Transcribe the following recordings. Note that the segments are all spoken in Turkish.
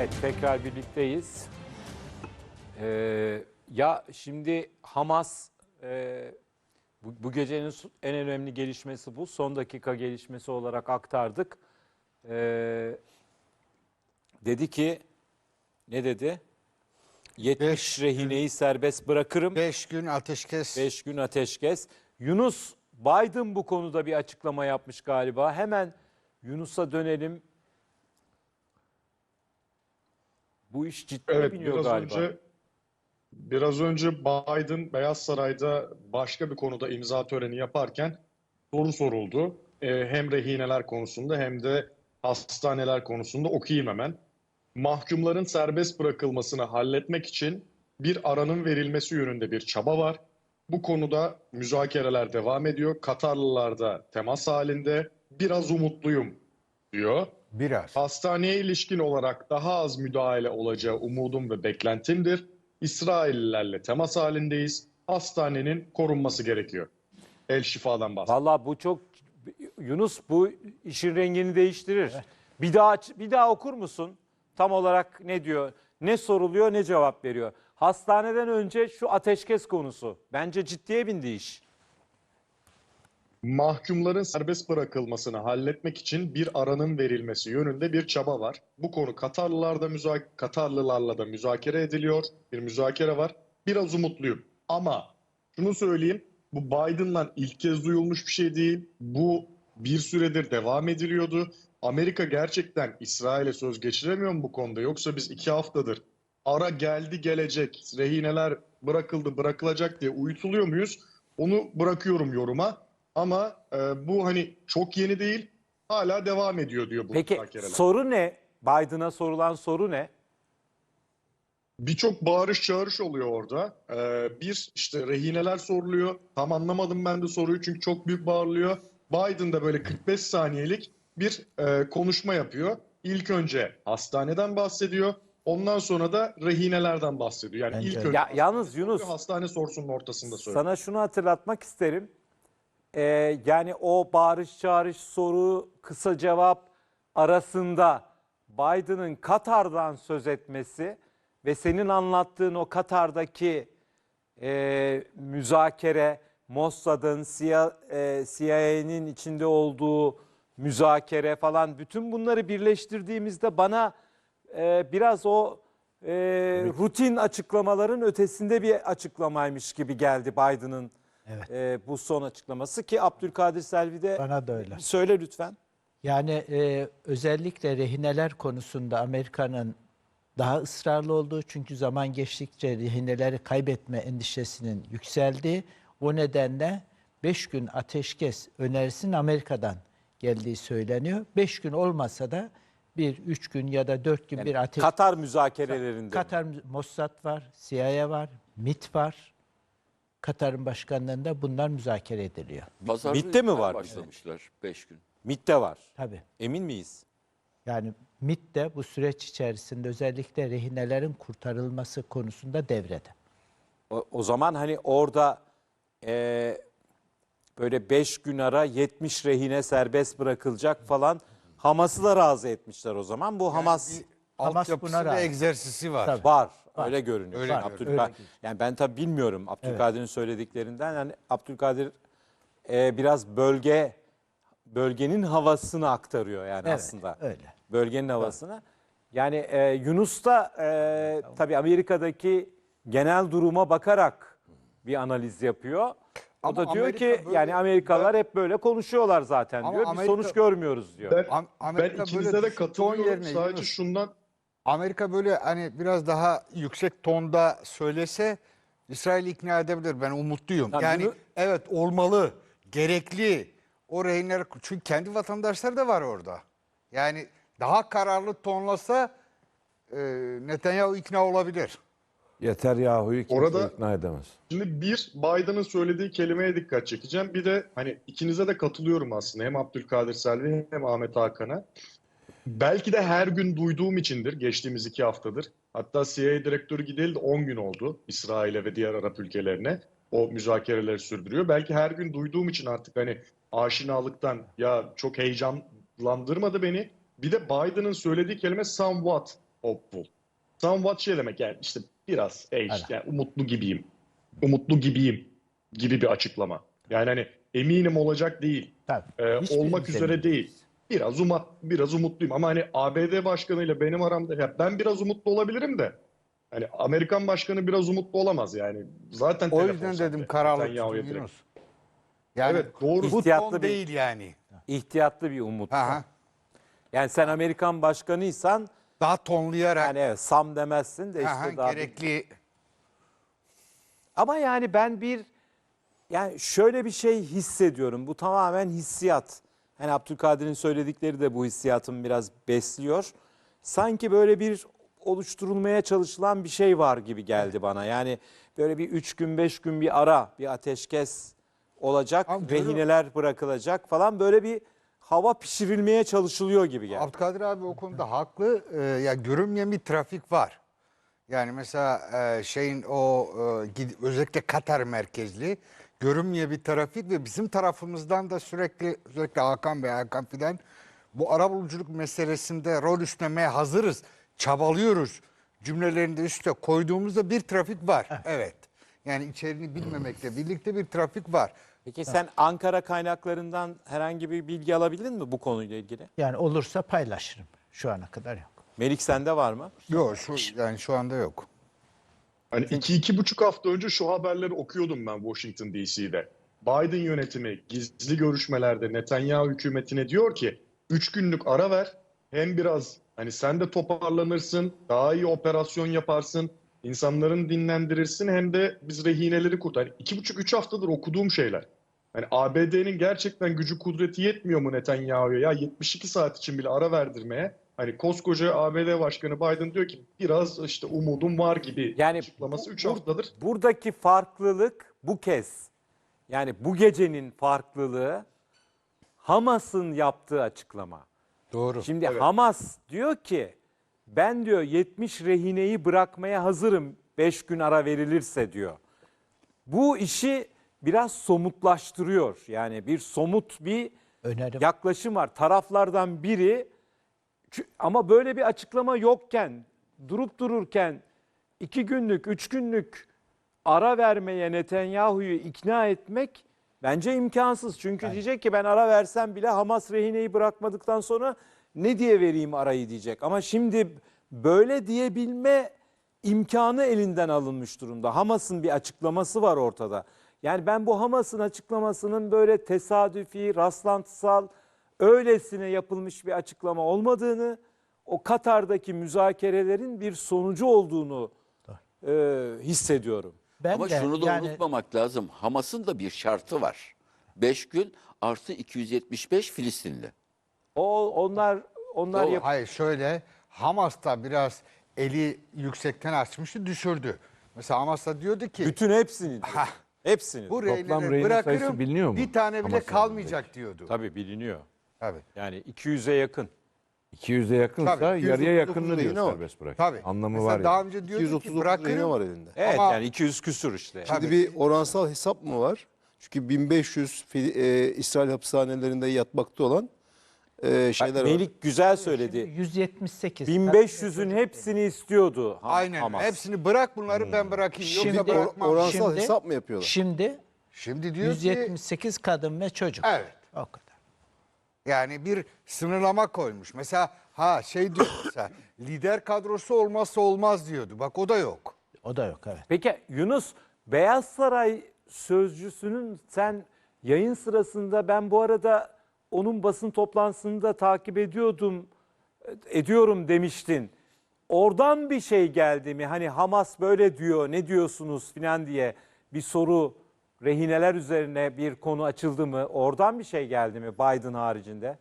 Evet tekrar birlikteyiz. Ee, ya şimdi Hamas e, bu, bu gecenin en önemli gelişmesi bu. Son dakika gelişmesi olarak aktardık. Ee, dedi ki ne dedi? 70 Beş rehineyi serbest bırakırım. 5 gün ateşkes 5 gün ateşkes. Yunus Biden bu konuda bir açıklama yapmış galiba. Hemen Yunus'a dönelim. Bu iş ciddi Evet, biniyor biraz galiba. önce biraz önce Biden Beyaz Saray'da başka bir konuda imza töreni yaparken soru soruldu. Ee, hem rehineler konusunda hem de hastaneler konusunda okuyayım hemen. Mahkumların serbest bırakılmasını halletmek için bir aranın verilmesi yönünde bir çaba var. Bu konuda müzakereler devam ediyor. Katarlılar da temas halinde. Biraz umutluyum diyor. Biraz. Hastaneye ilişkin olarak daha az müdahale olacağı umudum ve beklentimdir. İsraillilerle temas halindeyiz. Hastanenin korunması gerekiyor. El şifadan bahsediyor. Vallahi bu çok Yunus bu işin rengini değiştirir. Bir daha bir daha okur musun? Tam olarak ne diyor? Ne soruluyor, ne cevap veriyor? Hastaneden önce şu ateşkes konusu. Bence ciddiye bindi iş. Mahkumların serbest bırakılmasını halletmek için bir aranın verilmesi yönünde bir çaba var. Bu konu Katarlılarda müza- Katarlılarla da müzakere ediliyor. Bir müzakere var. Biraz umutluyum. Ama şunu söyleyeyim. Bu Biden'la ilk kez duyulmuş bir şey değil. Bu bir süredir devam ediliyordu. Amerika gerçekten İsrail'e söz geçiremiyor mu bu konuda? Yoksa biz iki haftadır ara geldi gelecek, rehineler bırakıldı bırakılacak diye uyutuluyor muyuz? Onu bırakıyorum yoruma. Ama e, bu hani çok yeni değil, hala devam ediyor diyor bu Peki müzakereler. soru ne? Biden'a sorulan soru ne? Birçok bağırış çağırış oluyor orada. Ee, bir işte rehineler soruluyor. Tam anlamadım ben de soruyu çünkü çok büyük bağırılıyor. Biden da böyle 45 saniyelik bir e, konuşma yapıyor. İlk önce hastaneden bahsediyor. Ondan sonra da rehinelerden bahsediyor. Yani Bence ilk önce Ya yalnız Yunus hastane sorsunun ortasında söylüyor. Sana şunu hatırlatmak isterim. Ee, yani o bağırış çağırış soru kısa cevap arasında Biden'ın Katar'dan söz etmesi ve senin anlattığın o Katar'daki e, müzakere, Mossad'ın, CIA, e, CIA'nin içinde olduğu müzakere falan bütün bunları birleştirdiğimizde bana e, biraz o e, rutin açıklamaların ötesinde bir açıklamaymış gibi geldi Biden'ın Evet. e, bu son açıklaması ki Abdülkadir Selvi de Bana da öyle. söyle lütfen. Yani e, özellikle rehineler konusunda Amerika'nın daha ısrarlı olduğu çünkü zaman geçtikçe rehineleri kaybetme endişesinin yükseldiği o nedenle 5 gün ateşkes önerisinin Amerika'dan geldiği söyleniyor. 5 gün olmasa da bir 3 gün ya da 4 gün bir ateş Katar müzakerelerinde. Katar Mossad var, CIA var, MIT var. Katar'ın başkanlığında bunlar müzakere ediliyor. Pazarda Bitti mi var? Başlamışlar 5 gün. MİT'te var. Tabii. Emin miyiz? Yani MIT de bu süreç içerisinde özellikle rehinelerin kurtarılması konusunda devrede. O, o zaman hani orada e, böyle 5 gün ara 70 rehine serbest bırakılacak falan Hamas'ı da razı etmişler o zaman. Bu Hamas bir Hamas altyapısı buna ve egzersisi var. Tabii. var. Öyle görünüyor. Öyle Yani görünüyor. Abdülka- yani ben tabii bilmiyorum Abdülkadir'in söylediklerinden. Yani Abdülkadir e, biraz bölge bölgenin havasını aktarıyor yani Evet, aslında. öyle. Bölgenin havasını. Yani e, Yunus da e, tabii Amerika'daki genel duruma bakarak bir analiz yapıyor. O Ama da diyor Amerika ki böyle- yani Amerikalılar hep böyle konuşuyorlar zaten diyor. Bir Amerika- sonuç görmüyoruz diyor. Ben, Am- Amerika ben ikinize böyle de katılıyorum. yerine Sadece Yunus. şundan Amerika böyle hani biraz daha yüksek tonda söylese İsrail ikna edebilir. Ben umutluyum. Tabii yani bunu- evet olmalı, gerekli. O rehinler çünkü kendi vatandaşları da var orada. Yani daha kararlı tonlasa e, Netanyahu ikna olabilir. Yeter Yahu'yu kimse Orada- ikna edemez. Şimdi bir Biden'ın söylediği kelimeye dikkat çekeceğim. Bir de hani ikinize de katılıyorum aslında. Hem Abdülkadir Selvi hem Ahmet Hakan'a. Belki de her gün duyduğum içindir geçtiğimiz iki haftadır. Hatta CIA direktörü gideli de 10 gün oldu İsrail'e ve diğer Arap ülkelerine. O müzakereleri sürdürüyor. Belki her gün duyduğum için artık hani aşinalıktan ya çok heyecanlandırmadı beni. Bir de Biden'ın söylediği kelime somewhat. hopeful. Somewhat şey demek yani işte biraz age, yani umutlu gibiyim. Umutlu gibiyim gibi bir açıklama. Yani hani eminim olacak değil. Tabii. Ee, olmak üzere değil. Biraz umat, biraz umutluyum ama hani ABD başkanıyla benim aramda ya ben biraz umutlu olabilirim de hani Amerikan başkanı biraz umutlu olamaz yani. Zaten O yüzden dedim kararlı. Yunus. Yani Evet, doğru. Bu İhtiyatlı ton bir- değil yani. İhtiyatlı bir umut. Aha. Yani sen Amerikan başkanıysan Daha tonlayarak yani evet Sam demezsin de işte aha, daha bir- gerekli Ama yani ben bir yani şöyle bir şey hissediyorum. Bu tamamen hissiyat. Hani Abdülkadir'in söyledikleri de bu hissiyatımı biraz besliyor. Sanki böyle bir oluşturulmaya çalışılan bir şey var gibi geldi bana. Yani böyle bir üç gün beş gün bir ara bir ateşkes olacak. Abi rehineler bırakılacak falan böyle bir hava pişirilmeye çalışılıyor gibi geldi. Abdülkadir abi o konuda haklı. Ee, ya görünmeyen bir trafik var. Yani mesela e, şeyin o e, özellikle Katar merkezli görünmeyen bir trafik ve bizim tarafımızdan da sürekli sürekli Hakan Bey, Hakan Fidan bu arabuluculuk meselesinde rol üstlenmeye hazırız, çabalıyoruz cümlelerinde üste koyduğumuzda bir trafik var. Evet. Yani içeriğini bilmemekle birlikte bir trafik var. Peki sen Ankara kaynaklarından herhangi bir bilgi alabildin mi bu konuyla ilgili? Yani olursa paylaşırım. Şu ana kadar yok. Melik sende var mı? Yok şu yani şu anda yok. Hani iki, iki buçuk hafta önce şu haberleri okuyordum ben Washington DC'de. Biden yönetimi gizli görüşmelerde Netanyahu hükümetine diyor ki üç günlük ara ver. Hem biraz hani sen de toparlanırsın, daha iyi operasyon yaparsın, insanların dinlendirirsin hem de biz rehineleri kurtar. Hani iki buçuk üç haftadır okuduğum şeyler. Hani ABD'nin gerçekten gücü kudreti yetmiyor mu Netanyahu'ya ya 72 saat için bile ara verdirmeye? Hani koskoca ABD Başkanı Biden diyor ki biraz işte umudum var gibi Yani açıklaması bu- 3 bu- haftadır. Buradaki farklılık bu kez yani bu gecenin farklılığı Hamas'ın yaptığı açıklama. Doğru. Şimdi Hamas diyor ki ben diyor 70 rehineyi bırakmaya hazırım 5 gün ara verilirse diyor. Bu işi biraz somutlaştırıyor. Yani bir somut bir Önerim. yaklaşım var. Taraflardan biri ama böyle bir açıklama yokken durup dururken iki günlük, üç günlük ara vermeye Netanyahu'yu ikna etmek bence imkansız. Çünkü diyecek ki ben ara versem bile Hamas rehineyi bırakmadıktan sonra ne diye vereyim arayı diyecek. Ama şimdi böyle diyebilme imkanı elinden alınmış durumda. Hamas'ın bir açıklaması var ortada. Yani ben bu Hamas'ın açıklamasının böyle tesadüfi, rastlantısal, öylesine yapılmış bir açıklama olmadığını, o Katar'daki müzakerelerin bir sonucu olduğunu e, hissediyorum. Ben Ama de şunu da yani unutmamak lazım. Hamas'ın da bir şartı var. 5 gün artı 275 Filistinli. O onlar onlar Doğru. yap- Hayır şöyle Hamas da biraz eli yüksekten açmıştı düşürdü. Mesela Hamas da diyordu ki bütün hepsini diyor. Hah. Hepsini. bu. Toplam rehine bırakırım biliniyor mu? bir tane bile Hamas'ın kalmayacak diyordu. Tabii biliniyor. Tabii. Yani 200'e yakın. 200'e yakınsa Tabii, yarıya 239 yakınını diyor var. serbest bırak. Tabii. Anlamı Mesela var daha yani. önce diyordu ki 239 bırakırım. var elinde. Evet Ama- yani 200 küsur işte. Tabii. Şimdi bir oransal hesap mı var? Çünkü 1500 Fil- e, İsrail hapishanelerinde yatmakta olan e, şeyler var. Melik güzel söyledi. 178. 1500'ün hepsini istiyordu Ha- Aynen. Hamas. Hepsini bırak bunları ben bırakayım. Şimdi- Yoksa Or- bırakmam. oransal Şimdi- hesap mı yapıyorlar? Şimdi Şimdi diyor ki 178 kadın ve çocuk. evet. O kadar. Yani bir sınırlama koymuş. Mesela ha şey diyor mesela lider kadrosu olmazsa olmaz diyordu. Bak o da yok. O da yok evet. Peki Yunus Beyaz Saray sözcüsünün sen yayın sırasında ben bu arada onun basın toplantısını da takip ediyordum ediyorum demiştin. Oradan bir şey geldi mi? Hani Hamas böyle diyor ne diyorsunuz filan diye bir soru rehineler üzerine bir konu açıldı mı? Oradan bir şey geldi mi Biden haricinde?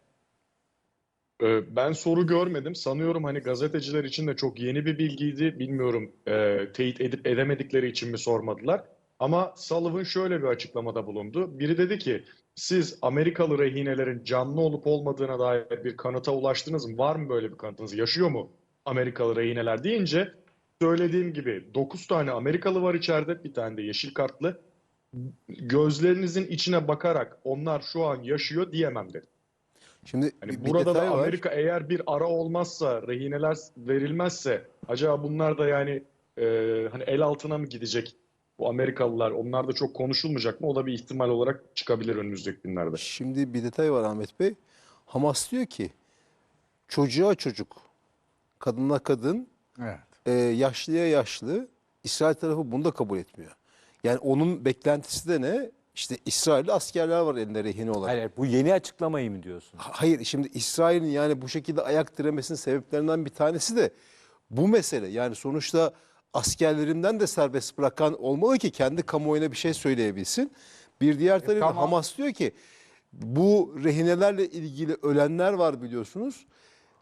Ee, Ben soru görmedim. Sanıyorum hani gazeteciler için de çok yeni bir bilgiydi. Bilmiyorum e, teyit edip edemedikleri için mi sormadılar. Ama Sullivan şöyle bir açıklamada bulundu. Biri dedi ki siz Amerikalı rehinelerin canlı olup olmadığına dair bir kanıta ulaştınız mı? Var mı böyle bir kanıtınız? Yaşıyor mu Amerikalı rehineler deyince söylediğim gibi 9 tane Amerikalı var içeride. Bir tane de yeşil kartlı. Gözlerinizin içine bakarak onlar şu an yaşıyor diyemem dedi. Şimdi Hani bir, burada da detay var. Amerika eğer bir ara olmazsa, rehineler verilmezse acaba bunlar da yani e, hani el altına mı gidecek bu Amerikalılar? Onlar da çok konuşulmayacak mı? O da bir ihtimal olarak çıkabilir önümüzdeki günlerde. Şimdi bir detay var Ahmet Bey. Hamas diyor ki çocuğa çocuk, kadına kadın, Evet. e, yaşlıya yaşlı. İsrail tarafı bunu da kabul etmiyor. Yani onun beklentisi de ne? İşte İsrail'de askerler var elinde rehine olarak. Hayır, bu yeni açıklamayı mı diyorsun? Hayır şimdi İsrail'in yani bu şekilde ayak diremesinin sebeplerinden bir tanesi de bu mesele. Yani sonuçta askerlerinden de serbest bırakan olmalı ki kendi kamuoyuna bir şey söyleyebilsin. Bir diğer tarafta tamam. Hamas diyor ki bu rehinelerle ilgili ölenler var biliyorsunuz.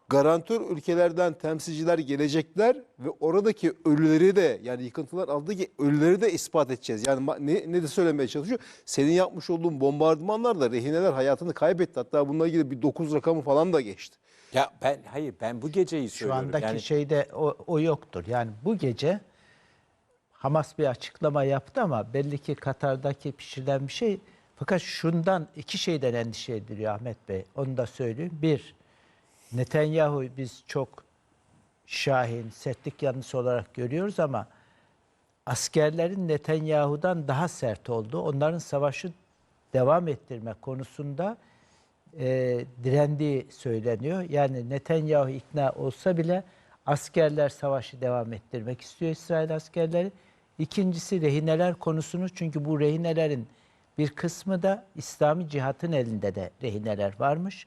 Garantör ülkelerden temsilciler gelecekler ve oradaki ölüleri de yani yıkıntılar aldığı ölüleri de ispat edeceğiz. Yani ne, ne de söylemeye çalışıyor? Senin yapmış olduğun bombardımanlarda rehineler hayatını kaybetti. Hatta bununla ilgili bir 9 rakamı falan da geçti. Ya ben hayır ben bu geceyi Şu söylüyorum. andaki yani, şeyde o, o yoktur. Yani bu gece Hamas bir açıklama yaptı ama belli ki Katar'daki pişirilen bir şey. Fakat şundan iki şeyden endişe ediliyor Ahmet Bey. Onu da söyleyeyim. Bir, Netanyahu biz çok şahin, sertlik yanlısı olarak görüyoruz ama askerlerin Netanyahu'dan daha sert olduğu, onların savaşı devam ettirme konusunda e, direndiği söyleniyor. Yani Netanyahu ikna olsa bile askerler savaşı devam ettirmek istiyor İsrail askerleri. İkincisi rehineler konusunu çünkü bu rehinelerin bir kısmı da İslami cihatın elinde de rehineler varmış.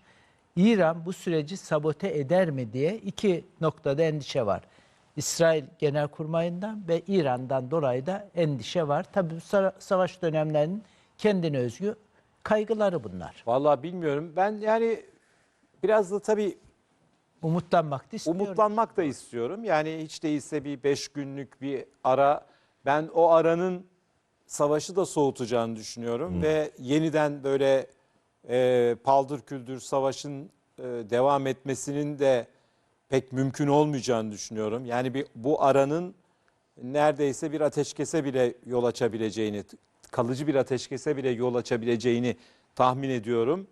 İran bu süreci sabote eder mi diye iki noktada endişe var. İsrail Genelkurmayı'ndan ve İran'dan dolayı da endişe var. Tabii bu sa- savaş dönemlerinin kendine özgü kaygıları bunlar. Vallahi bilmiyorum. Ben yani biraz da tabii Umutlanmak da istiyorum. umutlanmak da istiyorum. Yani hiç değilse bir beş günlük bir ara. Ben o aranın savaşı da soğutacağını düşünüyorum. Ve yeniden böyle e, paldır küldür savaşın e, devam etmesinin de pek mümkün olmayacağını düşünüyorum. Yani bir bu aranın neredeyse bir ateşkese bile yol açabileceğini, kalıcı bir ateşkese bile yol açabileceğini tahmin ediyorum.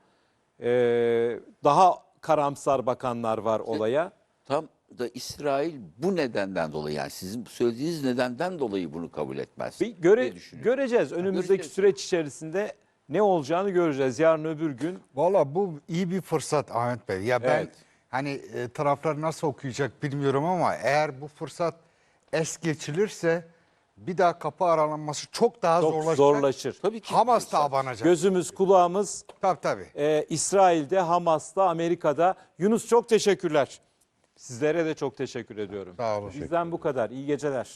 Ee, daha karamsar bakanlar var olaya. Tam da İsrail bu nedenden dolayı yani sizin söylediğiniz nedenden dolayı bunu kabul etmez. Bir göre, göreceğiz. Önümüzdeki göreceğiz. süreç içerisinde ne olacağını göreceğiz. Yarın öbür gün Valla bu iyi bir fırsat Ahmet Bey. Ya ben Evet. hani e, taraflar nasıl okuyacak bilmiyorum ama eğer bu fırsat es geçilirse bir daha kapı aralanması çok daha çok zorlaşacak. zorlaşır. Tabii ki. Hamas da abanacak. Gözümüz kulağımız Tabii tabii. e, İsrail'de, Hamas'ta, Amerika'da. Yunus çok teşekkürler. Sizlere de çok teşekkür ediyorum. Sağ olun. Bizden bu kadar. İyi geceler.